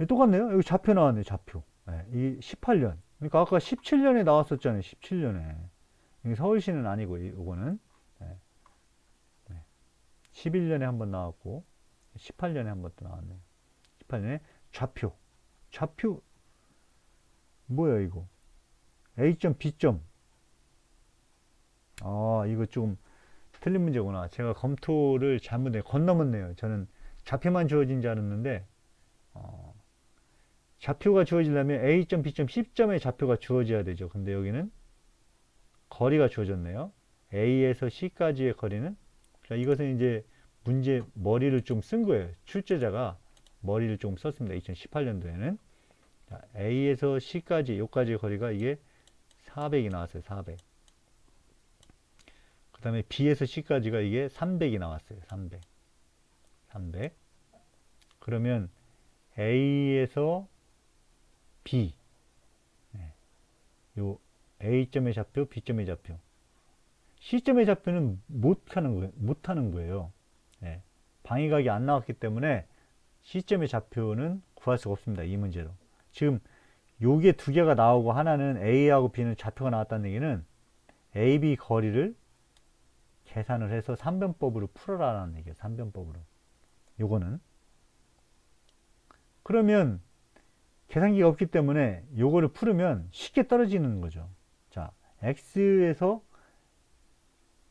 예, 똑같네요. 여기 좌표 나왔네요. 좌표. 예, 이 18년. 그러니까 아까 17년에 나왔었잖아요. 17년에. 이게 서울시는 아니고 이- 이거는 예. 네. 11년에 한 번 나왔고 18년에 한 번 또 나왔네요. 18년에 좌표. 좌표 뭐야 이거? A점 B점. 아 이거 좀 틀린 문제구나. 제가 검토를 잘못해 건너었네요. 저는 좌표만 주어진 줄 알았는데 어, 좌표가 주어지려면 A점, B점, C점의 좌표가 주어져야 되죠. 근데 여기는 거리가 주어졌네요. A에서 C까지의 거리는 자, 이것은 이제 문제 머리를 좀 쓴 거예요. 출제자가 머리를 좀 썼습니다. 2018년도에는 자, A에서 C까지 요까지의 거리가 이게 400이 나왔어요. 400. 그 다음에 B에서 C까지가 이게 300이 나왔어요. 300. 300. 그러면 A에서 B. 네. 요 A점의 좌표, B점의 좌표. C점의 좌표는 못 하는 거예요. 못 하는 거예요. 예. 방위각이 안 나왔기 때문에 C점의 좌표는 구할 수가 없습니다. 이 문제로. 지금 요게 두 개가 나오고 하나는 A하고 B는 좌표가 나왔다는 얘기는 AB 거리를 계산을 해서 3변법으로 풀어라라는 얘기예요. 3변법으로. 요거는. 그러면 계산기가 없기 때문에 요거를 풀으면 쉽게 떨어지는 거죠. 자, x에서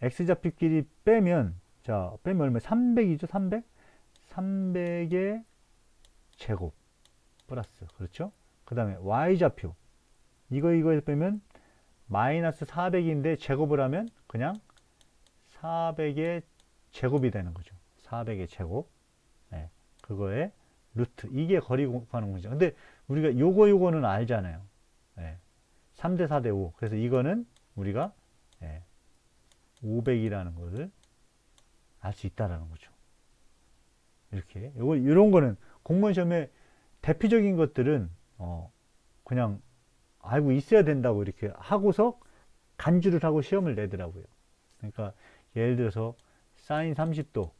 x좌표끼리 빼면 자, 빼면 얼마? 300이죠? 300? 300의 제곱 플러스 그렇죠? 그 다음에 y좌표 이거 이거에서 빼면 마이너스 400인데 제곱을 하면 그냥 400의 제곱이 되는 거죠. 400의 제곱. 네, 그거에 루트. 이게 거리 곱하는 거죠. 근데 우리가 요거 요거는 알잖아요. 네, 3대 4대 5. 그래서 이거는 우리가 네, 500이라는 것을 알 수 있다라는 거죠. 이렇게. 요거 이런 거는 공무원 시험에 대표적인 것들은 어 그냥 알고 있어야 된다고 이렇게 하고서 간주를 하고 시험을 내더라고요. 그러니까 예를 들어서 사인 30도.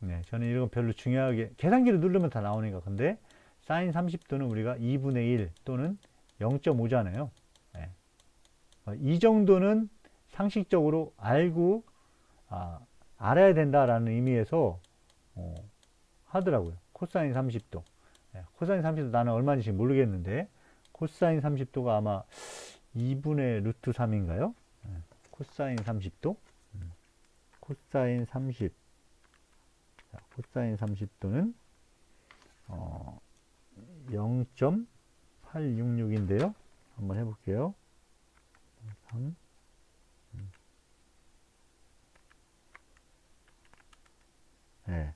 네, 저는 이런 거 별로 중요하게 계산기를 누르면 다 나오니까 근데 사인 30도는 우리가 2분의 1 또는 0.5잖아요. 네. 어, 이 정도는 상식적으로 알고 아, 알아야 된다라는 의미에서 어, 하더라고요. 코사인 30도. 네, 코사인 30도 나는 얼마인지 모르겠는데 코사인 30도가 아마 2분의 루트 3인가요? 코사인 30도. 음, 코사인 30. 자, 코사인 30도는 어, 0.866인데요. 한번 해볼게요. 3. 네.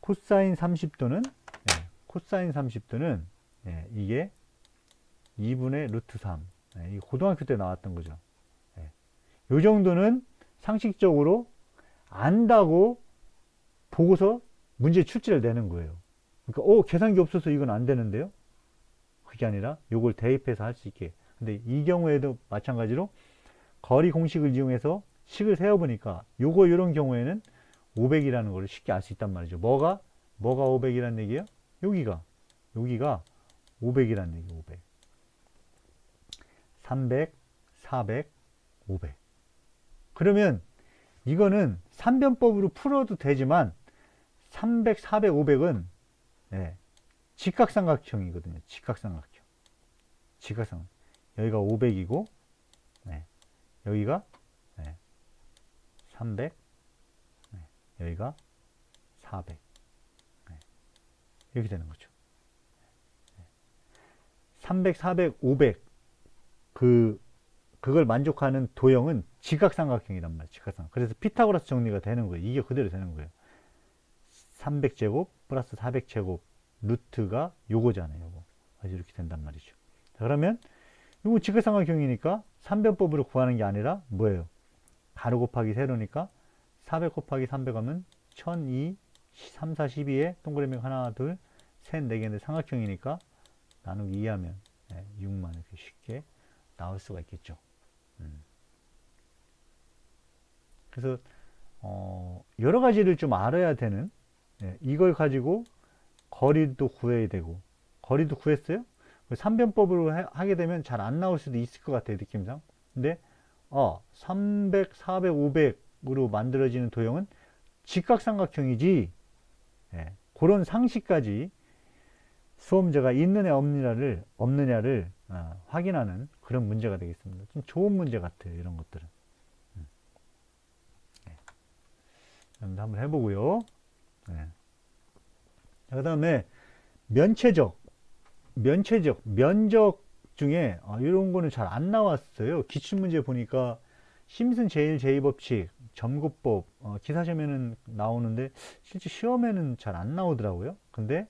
코사인 30도는 네, 코사인 30도는 네, 이게 2분의 루트 3. 네, 이 고등학교 때 나왔던 거죠. 네. 요 정도는 상식적으로 안다고 보고서 문제 출제를 내는 거예요. 그러니까 어 계산기 없어서 이건 안 되는데요. 그게 아니라 요걸 대입해서 할 수 있게. 근데 이 경우에도 마찬가지로 거리 공식을 이용해서 식을 세어 보니까 요거 요런 경우에는 500이라는 걸 쉽게 알 수 있단 말이죠. 뭐가 뭐가 500이라는 얘기예요? 여기가 여기가 500이라는 얘기 500. 300, 400, 500. 그러면 이거는 3변법으로 풀어도 되지만 300, 400, 500은 네, 직각삼각형이거든요. 직각삼각형. 직각삼각. 여기가 500이고 네, 여기가 네, 300, 네, 여기가 400. 네, 이렇게 되는 거죠. 300, 400, 500. 그 그걸 만족하는 도형은 직각삼각형이란 말이에요. 직각삼각. 그래서 피타고라스 정리가 되는 거예요. 이게 그대로 되는 거예요. 300제곱 플러스 400제곱 루트가 요거잖아요. 요거. 이렇게 된단 말이죠. 자, 그러면 이거 직각삼각형이니까 3변법으로 구하는 게 아니라 뭐예요? 가로 곱하기 세로니까 400 곱하기 300 하면 1002, 3, 4, 12에 동그라미 하나, 둘, 셋, 네 개인데 삼각형이니까 나누기 2하면 6만 이렇게 쉽게 나올 수가 있겠죠. 음. 그래서 어, 여러 가지를 좀 알아야 되는 예, 이걸 가지고 거리도 구해야 되고 거리도 구했어요. 3변법으로 하게 되면 잘 안 나올 수도 있을 것 같아요, 느낌상. 근데, 어, 300, 400, 500으로 만들어지는 도형은 직각삼각형이지, 예, 그런 상식까지 수험자가 있느냐 없느냐를, 없느냐를 어, 확인하는 그런 문제가 되겠습니다. 좀 좋은 문제 같아요, 이런 것들은. 음. 네. 여러분도 한번 해보고요. 네. 그 다음에 면체적, 면체적, 면적 중에 아, 이런 거는 잘 안 나왔어요. 기출문제 보니까 심슨 제일 제2법칙, 점구법, 어, 기사시험에는 나오는데 실제 시험에는 잘 안 나오더라고요. 근데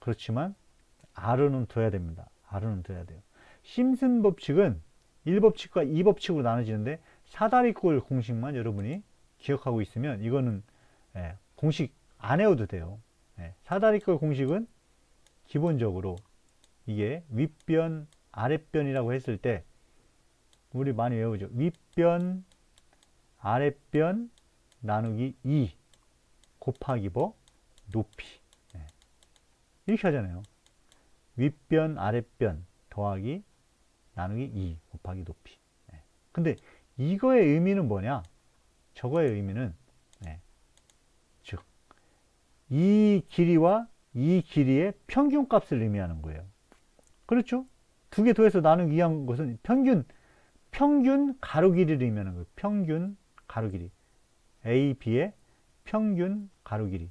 그렇지만 R은 둬야 됩니다. R은 둬야 돼요. 심슨 법칙은 1법칙과 2법칙으로 나눠지는데 사다리꼴 공식만 여러분이 기억하고 있으면 이거는 예, 공식 안 외워도 돼요. 예, 사다리꼴 공식은 기본적으로 이게 윗변, 아랫변이라고 했을 때 우리 많이 외우죠. 윗변, 아랫변 나누기 2 곱하기 뭐 높이 예. 이렇게 하잖아요. 윗변, 아랫변 더하기 나누기 2 곱하기 높이. 예. 근데 이거의 의미는 뭐냐? 저거의 의미는 이 길이와 이 길이의 평균값을 의미하는 거예요. 그렇죠? 두 개 더해서 나누기 2한 것은 평균, 평균 가로 길이를 의미하는 거예요. 평균 가로 길이. A, B의 평균 가로 길이.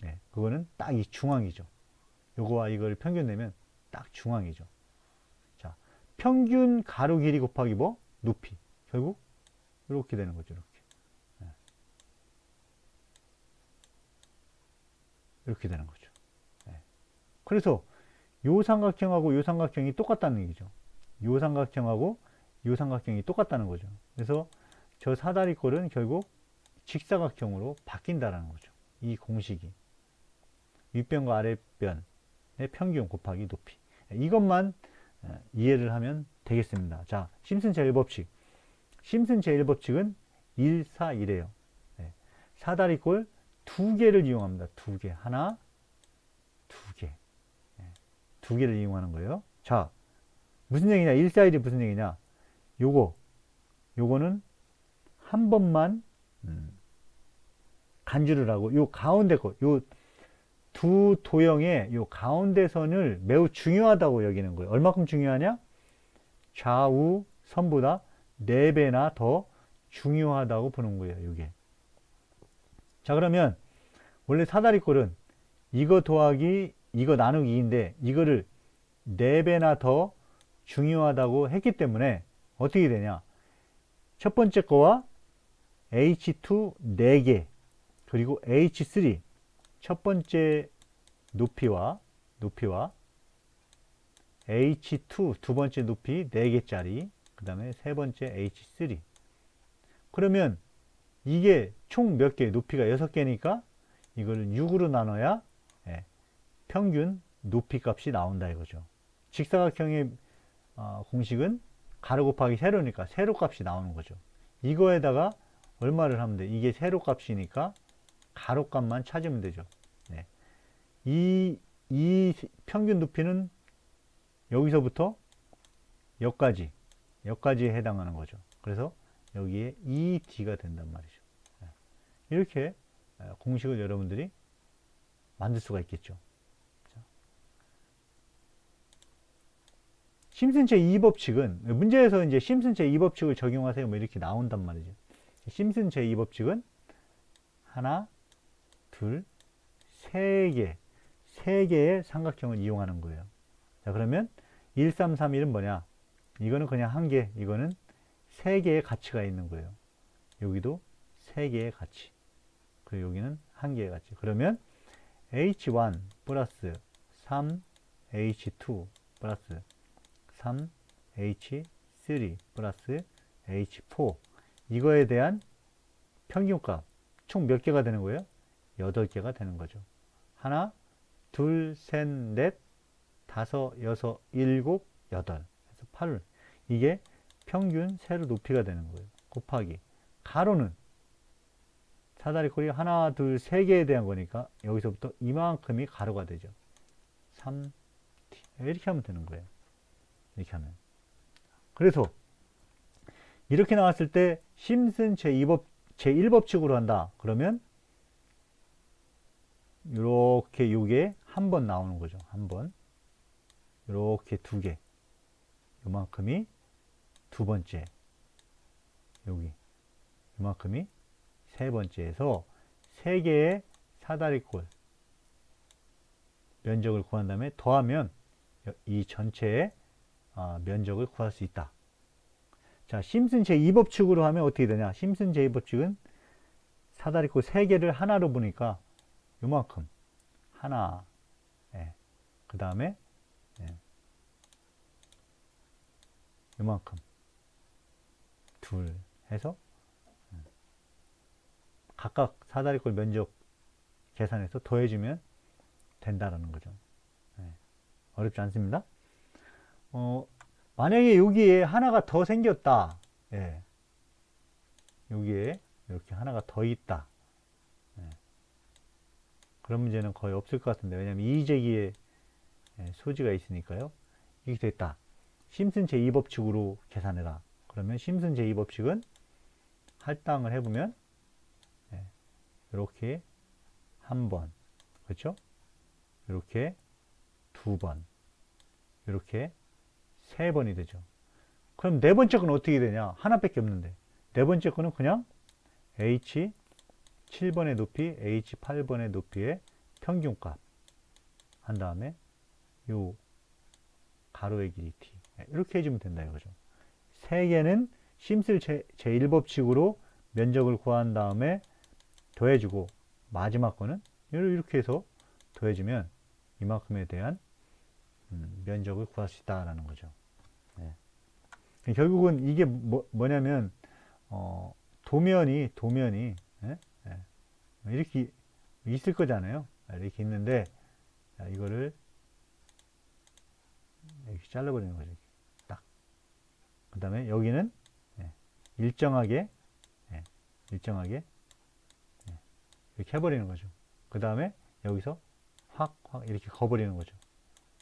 네, 그거는 딱 이 중앙이죠. 요거와 이걸 평균 내면 딱 중앙이죠. 자, 평균 가로 길이 곱하기 뭐? 높이. 결국 이렇게 되는 거죠. 이렇게. 네. 이렇게 되는 거죠. 네. 그래서 요 삼각형하고 요 삼각형이 똑같다는 얘기죠. 요 삼각형하고 요 삼각형이 똑같다는 거죠. 그래서 저 사다리꼴은 결국 직사각형으로 바뀐다는 거죠. 이 공식이. 윗변과 아랫변의 평균 곱하기 높이. 이것만 어, 이해를 하면 되겠습니다. 자, 심슨 제1법칙. 심슨 제1법칙은 1, 4, 1이에요. 사다리꼴 두 개를 이용합니다. 두 개. 하나, 두 개. 네. 두 개를 이용하는 거예요. 자, 무슨 얘기냐? 1, 4, 1이 무슨 얘기냐? 요거, 요거는 한 번만, 음, 간주를 하고, 요 가운데 거, 요 두 도형의 요 가운데 선을 매우 중요하다고 여기는 거예요. 얼마큼 중요하냐? 좌우 선보다 4배나 더 중요하다고 보는 거예요. 이게. 자 그러면 원래 사다리꼴은 이거 더하기 이거 나누기 2인데 이거를 4배나 더 중요하다고 했기 때문에 어떻게 되냐? 첫 번째 거와 H2 4개 그리고 H3 첫 번째 높이와 높이와 H2 두 번째 높이 4개짜리 그 다음에 세 번째 H3 그러면 이게 총 몇 개? 높이가 6개니까 이거를 6으로 나눠야 예, 평균 높이 값이 나온다 이거죠. 직사각형의 어, 공식은 가로 곱하기 세로니까 세로 값이 나오는 거죠. 이거에다가 얼마를 하면 돼? 이게 세로 값이니까 가로 값만 찾으면 되죠. 네. 이, 이 평균 높이는 여기서부터 여기까지, 여기까지에 해당하는 거죠. 그래서 여기에 ED가 된단 말이죠. 네. 이렇게 공식을 여러분들이 만들 수가 있겠죠. 심슨체 2법칙은 문제에서 이제 심슨체 2법칙을 적용하세요. 뭐 이렇게 나온단 말이죠. 심슨체 2법칙은 하나, 둘, 세 개, 세 개의 삼각형을 이용하는 거예요. 자, 그러면 1, 3, 3, 1은 뭐냐? 이거는 그냥 한 개, 이거는 세 개의 가치가 있는 거예요. 여기도 세 개의 가치. 그리고 여기는 한 개의 가치. 그러면 H1 플러스 3H2 플러스 3H3 플러스 H4 이거에 대한 평균값 총 몇 개가 되는 거예요? 8개가 되는 거죠. 하나, 둘, 셋, 넷, 다섯, 여섯, 일곱, 여덟. 그래서 8. 이게 평균 세로 높이가 되는 거예요. 곱하기. 가로는 사다리꼴이 하나, 둘, 세 개에 대한 거니까 여기서부터 이만큼이 가로가 되죠. 3, 이렇게 하면 되는 거예요. 이렇게 하면. 그래서 이렇게 나왔을 때 심슨 제2법 제1법칙으로 한다. 그러면 이렇게 요게 한 번 나오는 거죠. 한 번. 이렇게 두 개. 요만큼이 두 번째. 여기. 요만큼이 세 번째에서 세 개의 사다리꼴 면적을 구한 다음에 더하면 이 전체의 아, 면적을 구할 수 있다. 자, 심슨 제2법칙으로 하면 어떻게 되냐? 심슨 제2법칙은 사다리꼴 세 개를 하나로 보니까 요만큼 하나, 예. 그 다음에 예. 요만큼 둘 해서 예. 각각 사다리꼴 면적 계산해서 더해주면 된다라는 거죠. 예. 어렵지 않습니다. 어, 만약에 여기에 하나가 더 생겼다. 예. 여기에 이렇게 하나가 더 있다. 예. 그런 문제는 거의 없을 것 같은데 왜냐하면 이의제기에 예, 소지가 있으니까요. 이렇게 됐다. 심슨 제2법칙으로 계산해라. 그러면 심슨 제2법칙은 할당을 해보면 예, 이렇게 한 번, 그렇죠? 이렇게 두 번, 이렇게 세 번이 되죠. 그럼 네 번째 건 어떻게 되냐? 하나밖에 없는데. 네 번째 거는 그냥 h 7번의 높이, h 8번의 높이의 평균값 한 다음에 요 가로의 길이 t 이렇게 해주면 된다 이거죠. 세 개는 심쓸 제, 제1법칙으로 면적을 구한 다음에 더해주고 마지막 거는 이렇게 해서 더해주면 이만큼에 대한 음, 면적을 구할 수 있다라는 거죠. 네. 결국은 이게 뭐, 뭐냐면 어, 도면이 도면이 예? 예. 이렇게 있을 거잖아요. 이렇게 있는데 자, 이거를 이렇게 잘라버리는 거죠. 딱. 그 다음에 여기는 예, 일정하게 예, 일정하게 예, 이렇게 해버리는 거죠. 그 다음에 여기서 확, 확 이렇게 거버리는 거죠.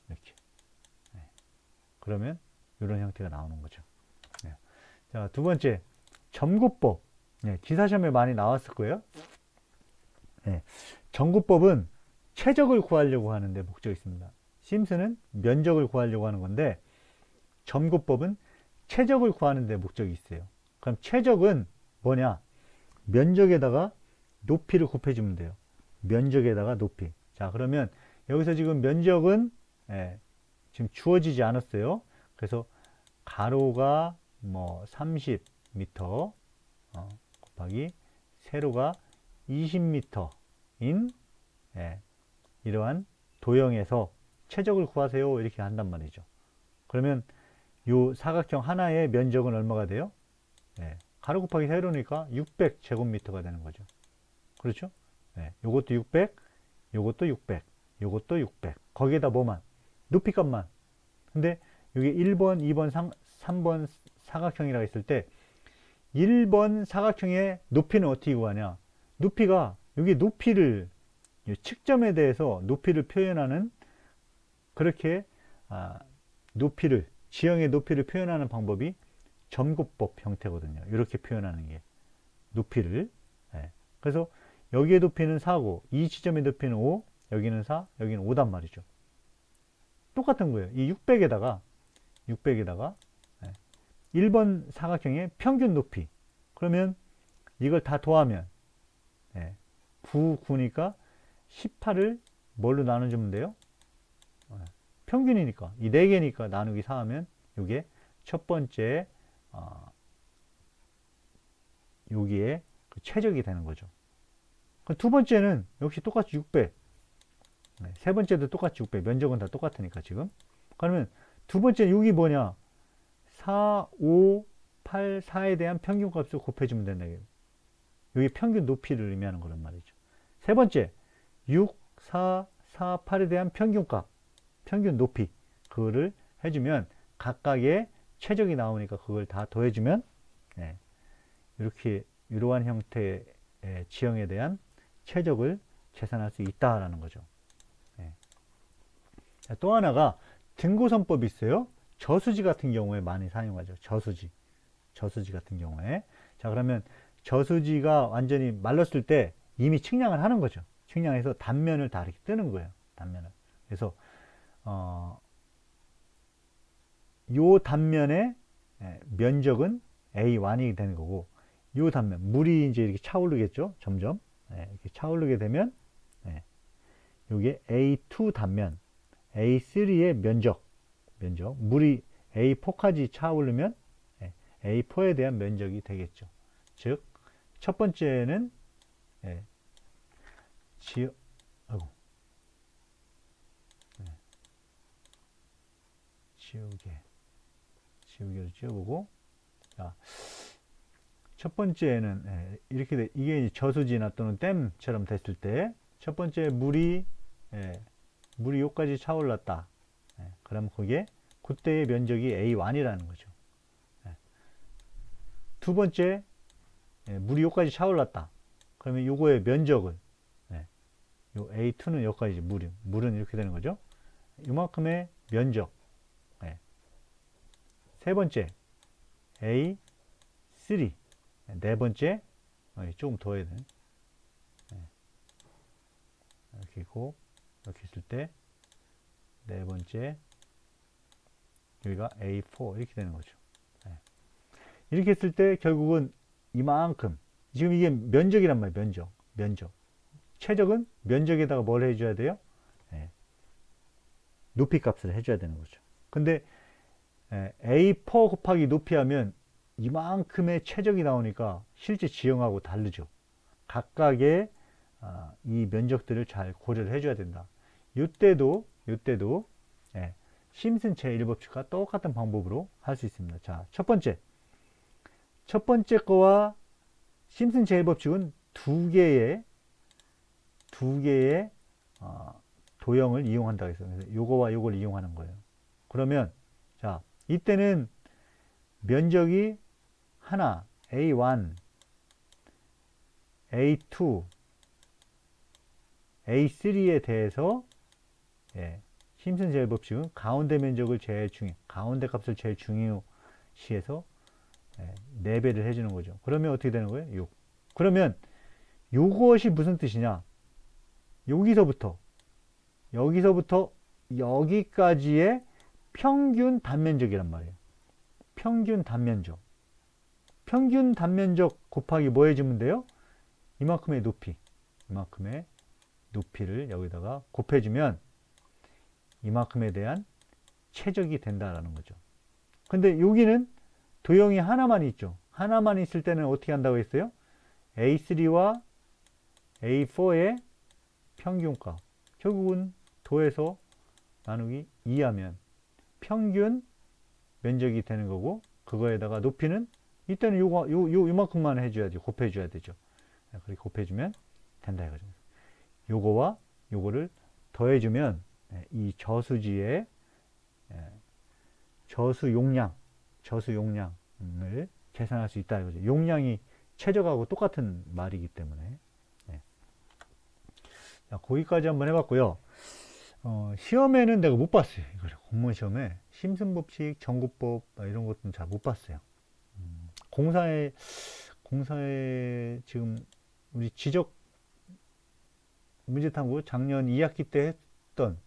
이렇게. 네. 그러면 이런 형태가 나오는 거죠. 네. 자, 두 번째, 점구법. 네, 기사시험에 많이 나왔을 거예요. 네. 점구법은 최적을 구하려고 하는데 목적이 있습니다. 심스는 면적을 구하려고 하는 건데, 점구법은 최적을 구하는 데 목적이 있어요. 그럼 최적은 뭐냐? 면적에다가 높이를 곱해주면 돼요. 면적에다가 높이. 자, 그러면 여기서 지금 면적은 예, 지금 주어지지 않았어요. 그래서 가로가 뭐 30m 어, 곱하기 세로가 20m인 예, 이러한 도형에서 최적을 구하세요. 이렇게 한단 말이죠. 그러면 요 사각형 하나의 면적은 얼마가 돼요? 예, 가로 곱하기 세로니까 600제곱미터가 되는 거죠. 그렇죠? 예, 요것도 600, 요것도 600, 요것도 600. 거기에다 뭐만? 높이값만. 근데 여기 1번, 2번, 3, 3번 사각형이라고 했을 때 1번 사각형의 높이는 어떻게 구하냐? 높이가 여기 높이를 이 측점에 대해서 높이를 표현하는 그렇게 아, 높이를 지형의 높이를 표현하는 방법이 점구법 형태거든요. 이렇게 표현하는 게 높이를. 예. 그래서 여기의 높이는 4고 이 지점의 높이는 5, 여기는 4, 여기는 5단 말이죠. 똑같은 거예요. 이 600에다가 600에다가 1번 사각형의 평균 높이. 그러면 이걸 다 더하면 9, 9니까 18을 뭘로 나눠주면 돼요? 평균이니까 이 4개니까 나누기 4하면 이게 첫 번째 어, 여기에 그 최적이 되는 거죠. 두 번째는 역시 똑같이 600. 네, 세 번째도 똑같이 600. 면적은 다 똑같으니까 지금. 그러면 두 번째 여기 뭐냐? 4, 5, 8, 4에 대한 평균값을 곱해주면 된다. 여기 평균 높이를 의미하는 거란 말이죠. 세 번째, 6, 4, 4, 8에 대한 평균값, 평균 높이. 그거를 해주면 각각의 최적이 나오니까 그걸 다 더해주면 네, 이렇게 이러한 형태의 지형에 대한 최적을 계산할 수 있다라는 거죠. 네. 또 하나가 등고선법이 있어요. 저수지 같은 경우에 많이 사용하죠. 저수지. 저수지 같은 경우에. 자, 그러면 저수지가 완전히 말랐을 때 이미 측량을 하는 거죠. 측량해서 단면을 다 이렇게 뜨는 거예요. 단면을. 그래서, 어, 요 단면의 예, 면적은 A1이 되는 거고, 요 단면, 물이 이제 이렇게 차오르겠죠. 점점. 예, 이렇게 차오르게 되면, 예, 요게 A2 단면, A3의 면적, 면적. 물이 A4까지 차오르면 예, A4에 대한 면적이 되겠죠. 즉, 첫 번째는 예, 지어, 아이고, 네. 지우개, 지우개를 지어보고, 자, 첫 번째는 예, 이렇게 돼, 이게 저수지나 또는 댐처럼 됐을 때, 첫 번째 물이 예, 물이 여기까지 차올랐다. 예, 그럼 거기에 그때의 면적이 A1이라는 거죠. 예. 두 번째, 예, 물이 여기까지 차올랐다. 그러면 요거의 면적은, 예, 요 A2는 여기까지 물이, 물은 이렇게 되는 거죠. 이만큼의 면적. 예. 세 번째, A3. 예, 네 번째, 어, 조금 더 해야 되네. 예. 이렇게 있고, 이렇게 있을 때, 네 번째, 여기가 A4 이렇게 되는 거죠. 예. 이렇게 했을 때 결국은 이만큼 지금 이게 면적이란 말이에요. 면적, 면적. 최적은 면적에다가 뭘 해줘야 돼요? 예. 높이 값을 해줘야 되는 거죠. 근데 예, A4 곱하기 높이 하면 이만큼의 최적이 나오니까 실제 지형하고 다르죠. 각각의 아, 이 면적들을 잘 고려를 해줘야 된다. 이때도 이때도 예, 심슨 제1법칙과 똑같은 방법으로 할 수 있습니다. 자, 첫 번째. 첫 번째 거와 심슨 제1법칙은 두 개의 두 개의 어, 도형을 이용한다고 했어요. 그래서 요거와 요걸 이용하는 거예요. 그러면 자, 이때는 면적이 하나, A1, A2, A3에 대해서 예, 심슨 제일 법칙은 가운데 면적을 제일 중요, 가운데 값을 제일 중요시해서 예, 4배를 해주는 거죠. 그러면 어떻게 되는 거예요? 6. 그러면 요것이 무슨 뜻이냐? 여기서부터 여기서부터 여기까지의 평균 단면적이란 말이에요. 평균 단면적. 평균 단면적 곱하기 뭐 해주면 돼요? 이만큼의 높이. 이만큼의 높이를 여기다가 곱해주면 이만큼에 대한 최적이 된다라는 거죠. 근데 여기는 도형이 하나만 있죠. 하나만 있을 때는 어떻게 한다고 했어요? A3와 A4의 평균값. 결국은 도에서 나누기 2하면 평균 면적이 되는 거고 그거에다가 높이는 이때는 요거 요, 요 요만큼만 해줘야지 곱해줘야 되죠. 그렇게 곱해주면 된다 이거죠. 요거와 요거를 더해주면 예, 이 저수지의 예, 저수 용량, 저수 용량을 계산할 수 있다 이거죠. 용량이 최적하고 똑같은 말이기 때문에. 네. 자, 거기까지 한번 해봤고요. 어, 시험에는 내가 못 봤어요. 이걸 공무원 시험에 심슨 법칙, 전구법 이런 것들은 잘 못 봤어요. 음, 공사에 공사에 지금 우리 지적 문제탐구 작년 2학기 때 했던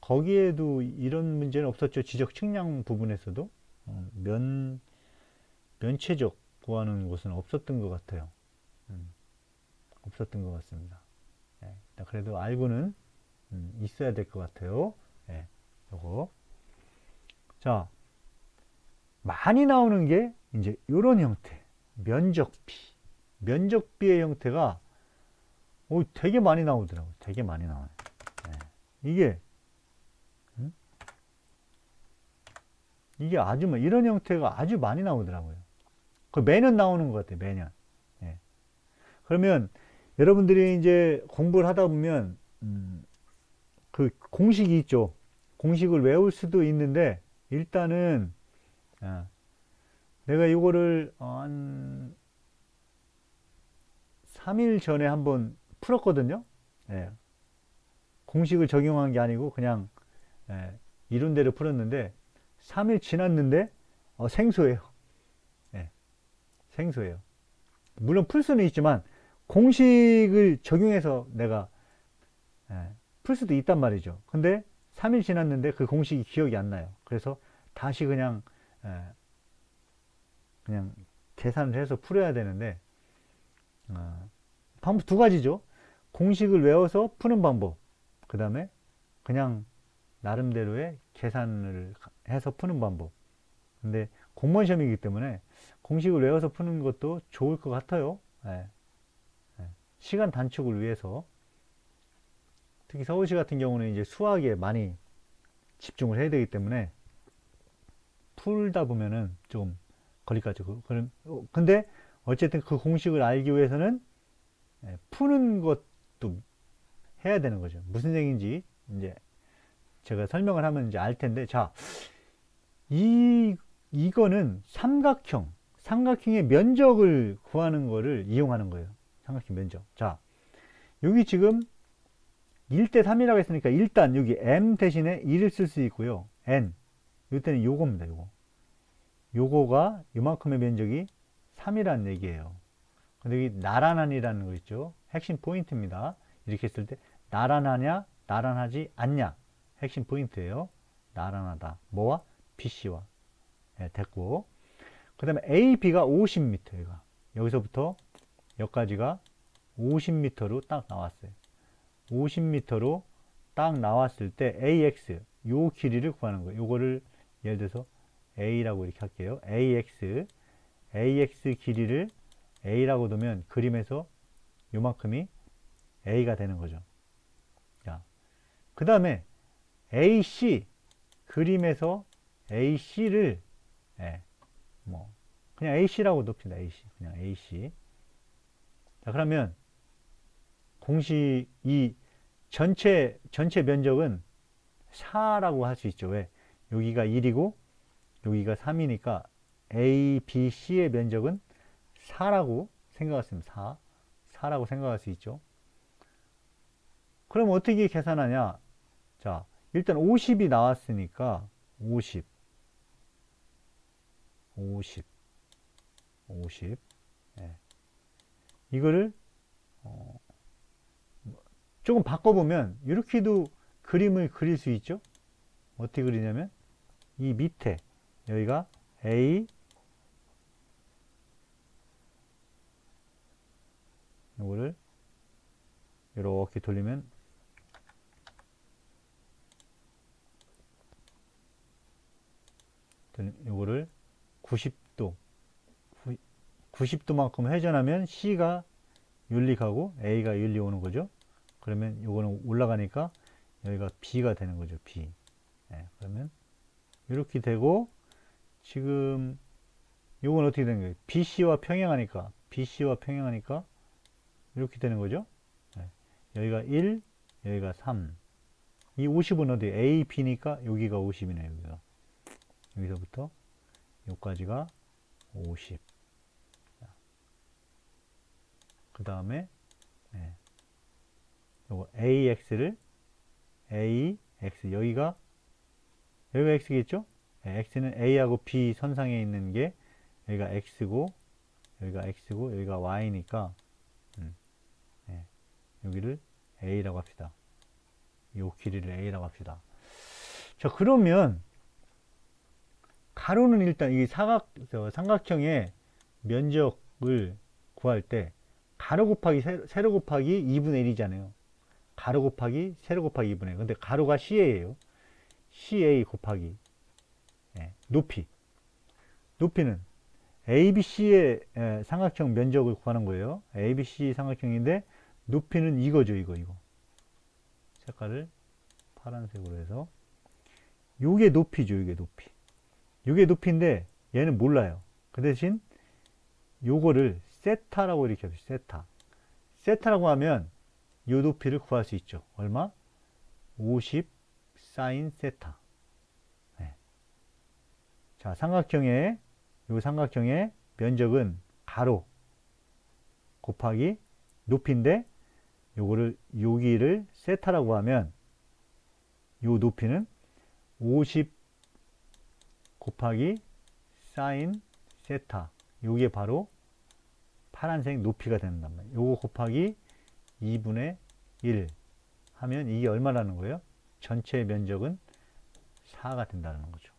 거기에도 이런 문제는 없었죠. 지적 측량 부분에서도 어, 면 면체적 구하는 곳은 없었던 것 같아요. 음, 없었던 것 같습니다. 예, 그래도 알고는 음, 있어야 될 것 같아요. 예, 요거. 자, 많이 나오는 게 이제 이런 형태, 면적비. 면적비의 형태가 오, 되게 많이 나오더라고요. 되게 많이 나와요. 예. 이게 음? 이게 아주 뭐 이런 형태가 아주 많이 나오더라고요. 그 매년 나오는 것 같아요. 매년. 예. 그러면 여러분들이 이제 공부를 하다 보면 음, 그 공식이 있죠. 공식을 외울 수도 있는데 일단은 아, 내가 이거를 한 3일 전에 한번 풀었거든요. 예. 공식을 적용한 게 아니고 그냥 예, 이론대로 풀었는데 3일 지났는데 어, 생소해요. 예, 생소해요. 물론 풀 수는 있지만 공식을 적용해서 내가 예, 풀 수도 있단 말이죠. 근데 3일 지났는데 그 공식이 기억이 안 나요. 그래서 다시 그냥 예, 그냥 계산을 해서 풀어야 되는데 어, 방법 두 가지죠. 공식을 외워서 푸는 방법. 그 다음에 그냥 나름대로의 계산을 해서 푸는 방법. 근데 공무원 시험이기 때문에 공식을 외워서 푸는 것도 좋을 것 같아요. 예. 예. 시간 단축을 위해서. 특히 서울시 같은 경우는 이제 수학에 많이 집중을 해야 되기 때문에 풀다 보면은 좀 거리까지. 그- 그럼, 어, 근데 어쨌든 그 공식을 알기 위해서는 예, 푸는 것도 해야 되는 거죠. 무슨 얘기인지 이제 제가 설명을 하면 이제 알 텐데, 자, 이, 이거는 삼각형, 삼각형의 면적을 구하는 거를 이용하는 거예요. 삼각형 면적. 자, 여기 지금 1대 3이라고 했으니까 일단 여기 m 대신에 1을 쓸 수 있고요. n. 이때는 요겁니다, 요거. 요거가 요만큼의 면적이 3이라는 얘기예요. 근데 여기 나란한이라는 거 있죠. 핵심 포인트입니다. 이렇게 했을 때 나란하냐, 나란하지 않냐. 핵심 포인트예요. 나란하다. 뭐와? BC와. 예, 됐고. 그 다음에 AB가 50m. 얘가. 여기서부터 여기까지가 50m로 딱 나왔어요. 50m로 딱 나왔을 때 AX, 요 길이를 구하는 거예요. 요거를 예를 들어서 A라고 이렇게 할게요. AX, AX 길이를 A라고 두면 그림에서 요만큼이 A가 되는 거죠. 자, 그 다음에 AC 그림에서 AC를 예, 뭐 그냥 AC라고 높입니다. AC 그냥 AC. 자 그러면 공식 이 전체 전체 면적은 4라고 할 수 있죠. 왜? 여기가 1이고 여기가 3이니까 A, B, C의 면적은 4라고 생각했습니다. 4. 4라고 생각할 수 있죠. 그럼 어떻게 계산하냐? 자, 일단 50이 나왔으니까 50. 50. 50. 예. 이거를 어, 조금 바꿔보면 이렇게도 그림을 그릴 수 있죠. 어떻게 그리냐면 이 밑에 여기가 A 요거를 이렇게 돌리면 요거를 90도 90도만큼 회전하면 C가 윤리가고 A가 윤리 오는 거죠. 그러면 요거는 올라가니까 여기가 B가 되는 거죠. B. 예, 그러면 이렇게 되고 지금 요건 어떻게 되는 거예요? BC와 평행하니까 BC와 평행하니까 이렇게 되는 거죠. 예, 여기가 1, 여기가 3. 이 50은 어디? A, B니까 여기가 50이네요. 여기가. 여기서부터 여기까지가 50. 그 다음에 예, 요거 AX를 AX 여기가 여기가 X겠죠? 예, X는 A하고 B 선상에 있는 게 여기가 X고 여기가 X고 여기가 Y니까 음, 예, 여기를 A라고 합시다. 요 길이를 A라고 합시다. 자 그러면 가로는 일단 이 사각 저 삼각형의 면적을 구할 때 가로 곱하기 세로, 세로 곱하기 2분의 1이잖아요. 가로 곱하기 세로 곱하기 2분의 1. 근데 가로가 CA예요. CA 곱하기 예, 높이. 높이는 ABC의 예, 삼각형 면적을 구하는 거예요. ABC 삼각형인데 높이는 이거죠, 이거, 이거. 색깔을 파란색으로 해서 요게 높이죠, 요게 높이. 요게 높이인데 얘는 몰라요. 그 대신 요거를 세타라고 이렇게 합시다. 세타. 세타라고 하면 요 높이를 구할 수 있죠. 얼마? 50 사인 세타. 네. 자, 삼각형의 요 삼각형의 면적은 가로 곱하기 높이인데 요거를 여기를 세타라고 하면 요 높이는 50 곱하기 사인 세타 요게 바로 파란색 높이가 된단 말이에요. 요거 곱하기 2분의 1 하면 이게 얼마라는 거예요? 전체 면적은 4가 된다는 거죠.